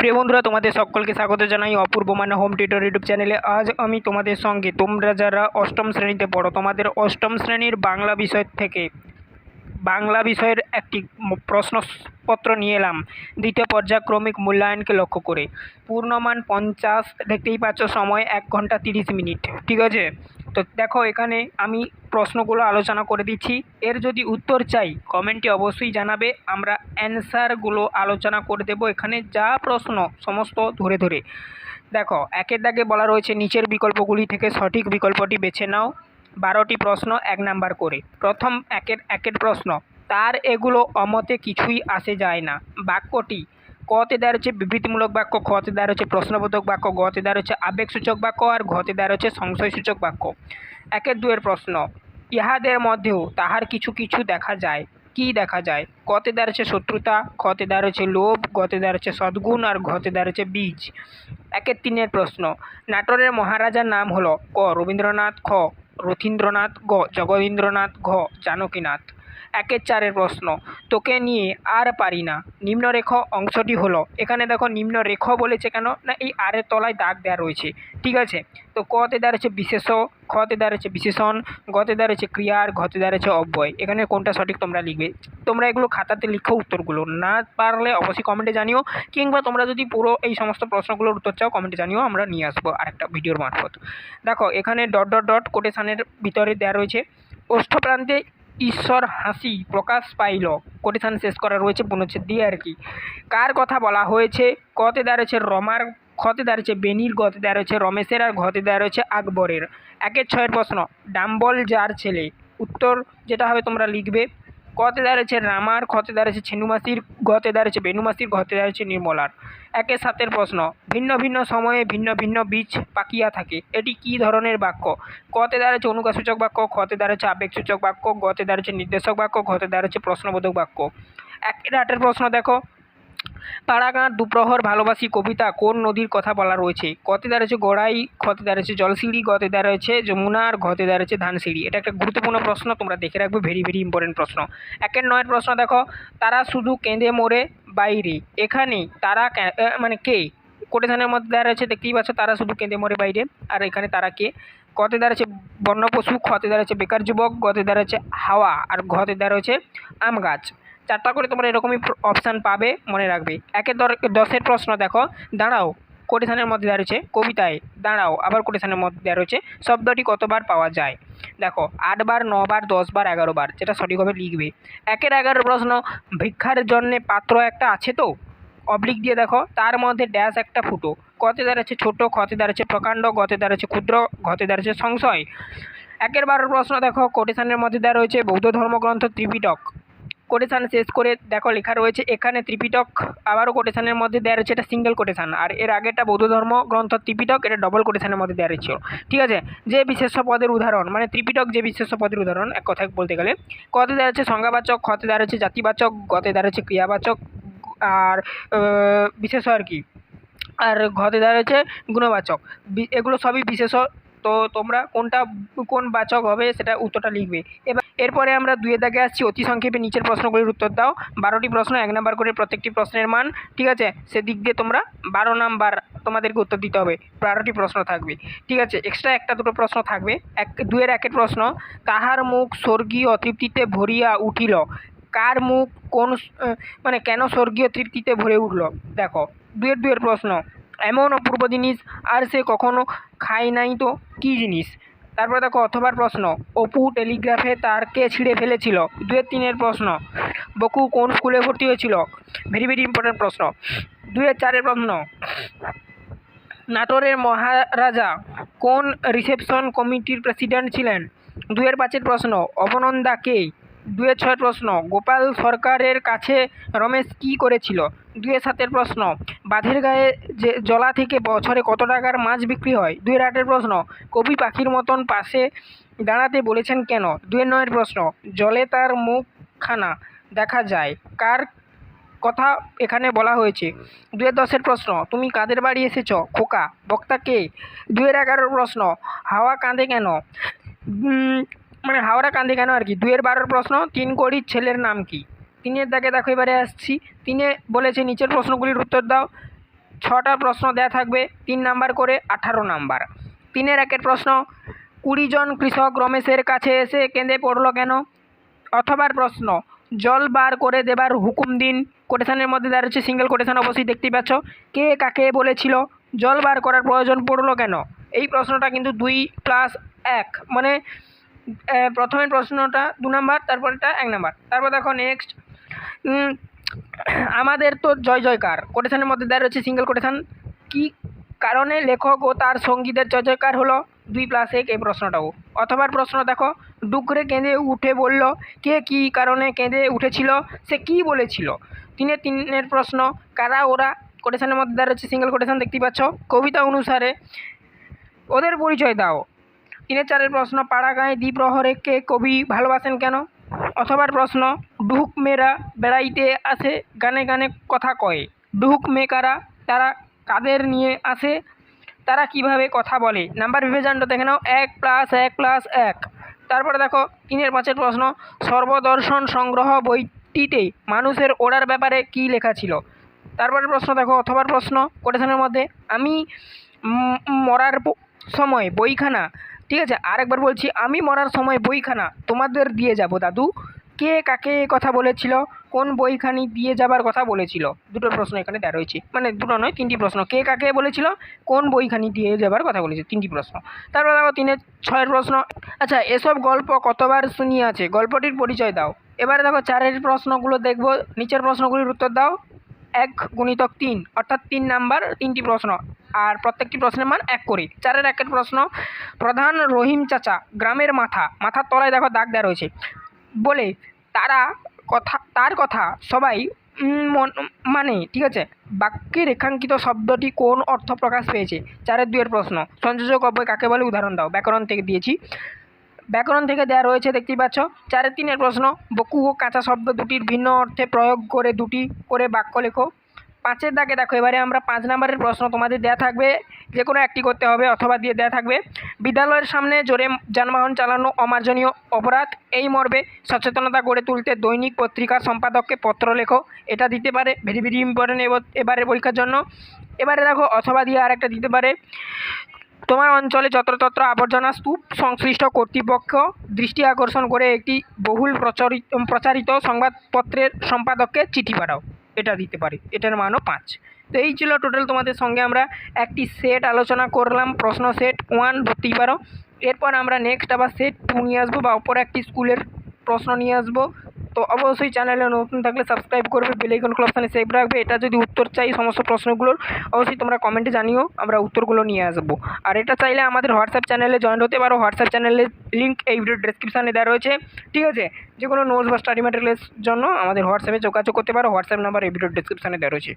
প্রিয় বন্ধুরা, তোমাদের সকলকে স্বাগত জানাই অপূর্ব মানে হোম টিউটর ইউটিউব চ্যানেলে। আজ আমি তোমাদের সঙ্গে, তোমরা যারা অষ্টম শ্রেণীতে পড়ো, তোমাদের অষ্টম শ্রেণির বাংলা বিষয় থেকে, বাংলা বিষয়ের একটি প্রশ্নপত্র নিয়ে এলাম। দ্বিতীয় পর্যায়ক্রমিক মূল্যায়নকে লক্ষ্য করে। পূর্ণমান পঞ্চাশ, দেখতেই পাচ্ছ, সময় এক ঘণ্টা তিরিশ মিনিট। ঠিক আছে? তো দেখো, এখানে আমি প্রশ্নগুলো আলোচনা করে দিচ্ছি। এর যদি উত্তর চাই, কমেন্টে অবশ্যই জানাবে। আমরা অ্যান্সারগুলো আলোচনা করে দেবো এখানে, যা প্রশ্ন, সমস্ত ধরে ধরে। দেখো, একের দাগে বলা রয়েছে, নিচের বিকল্পগুলি থেকে সঠিক বিকল্পটি বেছে নাও। বারোটি প্রশ্ন, এক নাম্বার করে। প্রথম একের একের প্রশ্ন, তার এগুলো অমতে কিছুই আসে যায় না। বাক্যটি কতে দেওয়া হচ্ছে বিবৃতিমূলক বাক্য খতে দেওয়া হচ্ছে প্রশ্নবোধক বাক্য গতে দেওয়া হচ্ছে আবেগসূচক বাক্য আর ঘতে দেওয়া হচ্ছে সংশয়সূচক বাক্য। একের দুয়ের প্রশ্ন, ইহাদের মধ্যেও তাহার কিছু কিছু দেখা যায়। কি দেখা যায়? কতে হচ্ছে শত্রুতা খতে হচ্ছে লোভ গতে দেওয়া হচ্ছে সদ্গুণ আর ঘতে হচ্ছে বীজ। একের তিনের প্রশ্ন, নাটোরের মহারাজার নাম হলো ক রবীন্দ্রনাথ, খ রথীন্দ্রনাথ, গ জগদীন্দ্রনাথ, ঘ জানকীনাথ একের চারের প্রশ্ন। তোকে নিয়ে আর পারি না। নিম্নরেখ অংশটি হলো। এখানে দেখো নিম্নরেখ বলেছে কেন? না, এই আরের তলায় দাগ দেওয়া রয়েছে। ঠিক আছে? তো কতে দেওয়া রয়েছে বিশেষ খতে দেওয়া রয়েছে বিশেষণ, গতে দেওয়া ক্রিয়ার ঘতে দেওয়া অব্যয়। এখানে কোনটা সঠিক তোমরা লিখবে। তোমরা এগুলো খাতাতে লিখো উত্তরগুলো। না পারলে অবশ্যই কমেন্টে জানিও, কিংবা তোমরা যদি পুরো এই সমস্ত প্রশ্নগুলোর উত্তর চাও, কমেন্টে জানিও, আমরা নিয়ে আসব আরেকটা ভিডিওর মারফত। দেখো, এখানে ডট ডট ডট কোটেশানের ভিতরে দেওয়া রয়েছে ওষ্ঠপ্রান্তে ঈশ্বর হাসি প্রকাশ পাইল। কোটেশান শেষ করা রয়েছে পুনচ্ছেদ দিয়ে আর কি। কার কথা বলা হয়েছে? কতে দাঁড়িয়েছে রমার ক্ষতে দাঁড়িয়েছে বেনির, গতে দাঁড়িয়েছে রমেশের আর ঘতে দাঁড়িয়েছে আকবরের। একের ছয়ের প্রশ্ন ডাম্বল যার ছেলে। উত্তর যেটা হবে তোমরা লিখবে কতে দাঁড়িয়েছে রামার, ক্ষতে দাঁড়িয়েছে ছেনুমাসির গতে দাঁড়িয়েছে বেনুমাসির ঘতে দাঁড়িয়েছে নির্মলার। একের সাথের প্রশ্ন, ভিন্ন ভিন্ন সময়ে ভিন্ন ভিন্ন বীজ পাকিয়া থাকে, এটি কি ধরনের বাক্য? কতে দাঁড়িয়েছে অনুকাসূচক বাক্য, ক্ষতে দাঁড়িয়েছে আবেগসূচক বাক্য, গতে দাঁড়িয়েছে নির্দেশক বাক্য ঘতে দাঁড়িয়েছে প্রশ্নবোধক বাক্য। একের আটের প্রশ্ন দেখো পাড়াগাঁ দুপ্রহর ভালোবাসি কবিতা, কোন নদীর কথা বলা রয়েছে? কতে দেওয়া রয়েছে গড়াই খতে দেওয়া রয়েছে জলসিঁড়ি, গতে দেওয়া রয়েছে যমুনা আর ঘতে দেওয়া রয়েছে ধানসিঁড়ি। এটা একটা গুরুত্বপূর্ণ প্রশ্ন, তোমরা দেখে রাখবে, ভেরি ভেরি ইম্পর্টেন্ট প্রশ্ন। একের নয়ের প্রশ্ন দেখো, তারা শুধু কেঁদে মরে বাইরে, এখানে তারা মানে কে? কোটেশনের মধ্যে দেওয়া রয়েছে দেখতেই পাচ্ছ, তারা শুধু কেঁদে মরে বাইরে, আর এখানে তারা কে? কতে রয়েছে বন্য পশু খতে রয়েছে বেকার যুবক, গতে রয়েছে হাওয়া, আর ঘতে রয়েছে আম গাছ। চারটা করে তোমরা এরকমই অপশান পাবে মনে রাখবে। একের দশের প্রশ্ন দেখো। দাঁড়াও, কোটেশানের মধ্যে দেওয়া রয়েছে কবিতায়। দাঁড়াও, আবার কোটেশনের মধ্যে দেওয়া রয়েছে শব্দটি কতবার পাওয়া যায়? দেখো, আটবার, নবার, দশবার এগারো বার যেটা সঠিকভাবে লিখবে। একের এগারো প্রশ্ন, ভিক্ষার জন্যে পাত্র একটা আছে তো? অবলিক দিয়ে দেখো, তার মধ্যে ড্যাশ একটা ফুটো। কতে দাঁড়াচ্ছে ছোট খতে দাঁড়াচ্ছে প্রকাণ্ড, গতে দাঁড়াচ্ছে ক্ষুদ্র, ঘতে দাঁড়াচ্ছে সংশয়। একের বারো প্রশ্ন দেখো, কোটেশানের মধ্যে দেওয়া রয়েছে বৌদ্ধ ধর্মগ্রন্থ ত্রিপিটক। কোটেশান শেষ করে দেখো লেখা রয়েছে, এখানে ত্রিপিটক আবারও কোটেশানের মধ্যে দেওয়া রয়েছে, এটা সিঙ্গেল কোটেশান আর এর আগেটা বৌদ্ধ ধর্ম গ্রন্থ ত্রিপিটক, এটা ডবল কোটেশানের মধ্যে দেওয়া রয়েছে। ঠিক আছে? যে বিশেষ পদের উদাহরণ মানে ত্রিপিটক যে বিশেষ পদের উদাহরণ, এক কথায় বলতে গেলে, কতে দেওয়া রয়েছে সংজ্ঞাবাচক খতে দেওয়া রয়েছে জাতিবাচক, গতে দেওয়া রয়েছে ক্রিয়াবাচক, আর বিশেষ আর কি? আর ঘতে দেওয়া রয়েছে গুণবাচক। এগুলো সবই বিশেষ তো তোমরা কোনটা, কোন বাচক হবে সেটা উত্তরটা লিখবে। এবার এরপরে আমরা দুয়ের দাগে আসছি। অতি সংক্ষেপে নিচের প্রশ্নগুলির উত্তর দাও। বারোটি প্রশ্ন, এক নাম্বার করে প্রত্যেকটি প্রশ্নের মান, ঠিক আছে? সেদিক দিয়ে তোমরা বারো নাম্বার তোমাদেরকে উত্তর দিতে হবে। বারোটি প্রশ্ন থাকবে, ঠিক আছে? এক্সট্রা একটা দুটো প্রশ্ন থাকবে। এক দুয়ের একের প্রশ্ন তাহার মুখ স্বর্গীয় অতৃপ্তিতে ভরিয়া উঠিল? কার মুখ কোন মানে কেন স্বর্গীয় তৃপ্তিতে ভরে উঠল? দেখো দুয়ের দুয়ের প্রশ্ন, এমন অপূর্ব জিনিস আর সে কখনো খায় নাই তো? কী জিনিস? তারপরে দেখো অথবার প্রশ্ন, অপু টেলিগ্রাফে তার কে ছিঁড়ে ফেলেছিল? দুয়ের তিনের প্রশ্ন, বকু কোন স্কুলে ভর্তি হয়েছিল? ভেরি ভেরি ইম্পর্টেন্ট প্রশ্ন। দুয়ের চারের প্রশ্ন, নাটোরের মহারাজা কোন রিসেপশন কমিটির প্রেসিডেন্ট ছিলেন? দুয়ের পাঁচের প্রশ্ন, অবনন্দা কে? দুয়ের ছয়ের প্রশ্ন, গোপাল সরকারের কাছে রমেশ কী করেছিল? দুয়ের সাতের প্রশ্ন, বাঁধের গায়ে যে জলা থেকে বছরে কত টাকার মাছ বিক্রি হয়? দুয়ের আটের প্রশ্ন, কবি পাখির মতন পাশে দাঁড়াতে বলেছেন কেন? দুয়ের নয়ের প্রশ্ন, জলে তার মুখখানা দেখা যায়, কার কথা এখানে বলা হয়েছে? দুয়ের দশের প্রশ্ন, তুমি কাদের বাড়ি এসেছ? খোকা, বক্তা কে? দুয়ের এগারোর প্রশ্ন, হাওয়া কাঁদে কেন? মানে হাওড়া কাঁদে কেন আর কি? দুয়ের বারোর প্রশ্ন, তিন কড়ির ছেলের নাম কি? তিনের দাগে দেখো এবারে আসছি। তিনে বলেছে, নিচের প্রশ্নগুলির উত্তর দাও। ছটা প্রশ্ন দেওয়া থাকবে, তিন নাম্বার করে আঠারো নাম্বার। তিনের একের প্রশ্ন, কুড়ি জন কৃষক রমেশের কাছে এসে কেঁদে পড়ল কেন? অথবার প্রশ্ন, জল বার করে দেবার হুকুম দিন। কোটেশনের মধ্যে দাঁড়িয়েছে সিঙ্গেল কোটেশন অবশ্যই দেখতেই পাচ্ছ। কে কাকে বলেছিল, জল বার করার প্রয়োজন পড়ল কেন? এই প্রশ্নটা কিন্তু দুই প্লাস এক। মানে আহ, প্রথমের প্রশ্নটা দু নাম্বার তারপরটা এক নাম্বার। তারপর দেখো নেক্সট আমাদের তো জয় জয়কার কোটেশনের মধ্যে দেওয়া রয়েছে সিঙ্গেল কোটেশন কি কারণে লেখক ও তার সঙ্গীদের জয় জয়কার হলো? দুই প্লাস এক এই প্রশ্নটাও। অথবা প্রশ্ন দেখো ডুকরে কেঁদে উঠে বলল কে কি কারণে কেঁদে উঠেছিল? সে কি বলেছিল? তিনের তিনের প্রশ্ন কারা ওরা? কোটেশনের মধ্যে দেওয়া রয়েছে সিঙ্গেল কোটেশন দেখতেই পাচ্ছ। কবিতা অনুসারে ওদের পরিচয় দাও। তিনের চারের প্রশ্ন পাড়া গাঁয়ে দ্বিপ্রহরে কে কবি ভালোবাসেন কেন? অথবার প্রশ্ন ডুহুক মেয়েরা বেড়াইতে আসে, গানে গানে কথা কয়। ডুহুক মেকারা তারা কাদের নিয়ে আসে? তারা কীভাবে কথা বলে? নাম্বার বিভাজনটা দেখে নাও, এক প্লাস এক প্লাস এক। তারপরে দেখো, তিনের পাঁচের প্রশ্ন, সর্বদর্শন সংগ্রহ বইটিতে মানুষের ওড়ার ব্যাপারে কি লেখা ছিল? তারপরে প্রশ্ন দেখো, অথবার প্রশ্ন, কোটেশনের মধ্যে, আমি মরার সময়, বইখানা ঠিক আছে, আরেকবার বলছি, আমি মরার সময় বইখানা তোমাদের দিয়ে যাব দাদু। কে কাকে কথা বলেছিল, কোন বইখানি দিয়ে যাবার কথা বলেছিল? দুটো প্রশ্ন এখানে দেওয়া রয়েছে। মানে দুটো নয়, তিনটি প্রশ্ন। কে কাকে বলেছিল, কোন বইখানি দিয়ে যাবার কথা বলেছে? তিনটি প্রশ্ন। তারপর দেখো, তিনের, ছয়ের প্রশ্ন। আচ্ছা এসব গল্প কতবার শুনিয়াছে? গল্পটির পরিচয় দাও। এবারে দেখো, চারের প্রশ্নগুলো দেখব, নিচের প্রশ্নগুলির উত্তর দাও। এক গুণিতক তিন, অর্থাৎ তিন নাম্বার তিনটি প্রশ্ন। আর প্রত্যেকটি প্রশ্নের মান এক করে। চারের একের প্রশ্ন, প্রধান রহিম চাচা, গ্রামের মাথা, মাথার তলায় দেখো দাগ দেওয়া রয়েছে। বলে, তারা কথা, তার কথা সবাই মন- ঠিক আছে? বাক্যে রেখাঙ্কিত শব্দটি কোন অর্থ প্রকাশ পেয়েছে? চারের দুয়ের প্রশ্ন, সংযোজক অব্যয় কাকে বলে? উদাহরণ দাও। ব্যাকরণ থেকে দিয়েছি। ব্যাকরণ থেকে দেওয়া রয়েছে, দেখতেই পাচ্ছ? চারের তিনের প্রশ্ন বকু ও কাঁচা শব্দ দুটির ভিন্ন অর্থে প্রয়োগ করে দুটি করে বাক্য লেখো। পাঁচের দাগে দেখো, এবারে আমরা পাঁচ নম্বরের প্রশ্ন তোমাদের দেওয়া থাকবে, যে কোনো একটি করতে হবে, অথবা দিয়ে দেওয়া থাকবে। বিদ্যালয়ের সামনে জোরে যানবাহন চালানো অমার্জনীয় অপরাধ, এই মর্মে সচেতনতা গড়ে তুলতে দৈনিক পত্রিকার সম্পাদককে পত্র লেখো, এটা দিতে পারে ভেরি ভেরি ইম্পর্টেন্ট এবারে পরীক্ষার জন্য। এবারে দেখো, অথবা দিয়ে আরেকটা দিতে পারে, তোমার অঞ্চলে যত্রতত্র আবর্জনা স্তূপ সংশ্লিষ্ট কর্তৃপক্ষ দৃষ্টি আকর্ষণ করে একটি বহুল প্রচারিত প্রচারিত সংবাদপত্রের সম্পাদককে চিঠি পাঠাও। এটা দিতে পারি। এটার মানও পাঁচ। তো এই ছিল টোটাল তোমাদের সঙ্গে আমরা একটি সেট আলোচনা করলাম, প্রশ্ন সেট ওয়ান ধরতেই পারো এরপর আমরা নেক্সট আবার সেট টু নিয়ে আসব বা অপর একটি স্কুলের প্রশ্ন নিয়ে আসব। তো অবশ্যই চ্যানেলে নতুন থাকলে সাবস্ক্রাইব করবে বেলাইকন ক্লাবসানে সেভ রাখবে। এটা যদি উত্তর চাই সমস্ত প্রশ্নগুলোর, অবশ্যই তোমরা কমেন্টে জানিও, আমরা উত্তরগুলো নিয়ে আসব। আর এটা চাইলে আমাদের হোয়াটসঅ্যাপ চ্যানেলে জয়েন হতে পারো। হোয়াটসঅ্যাপ চ্যানেলের লিঙ্ক এই ভিডিও ডিসক্রিপশানে দেওয়া রয়েছে। ঠিক আছে? যে কোনো নোটস বা স্টাডি ম্যাটেরিয়ালের জন্য আমাদের হোয়াটসঅ্যাপে যোগাযোগ করতে পারো। হোয়াটসঅ্যাপ নাম্বার এই ভিডিও ডিসক্রিপশানে দেওয়া রয়েছে।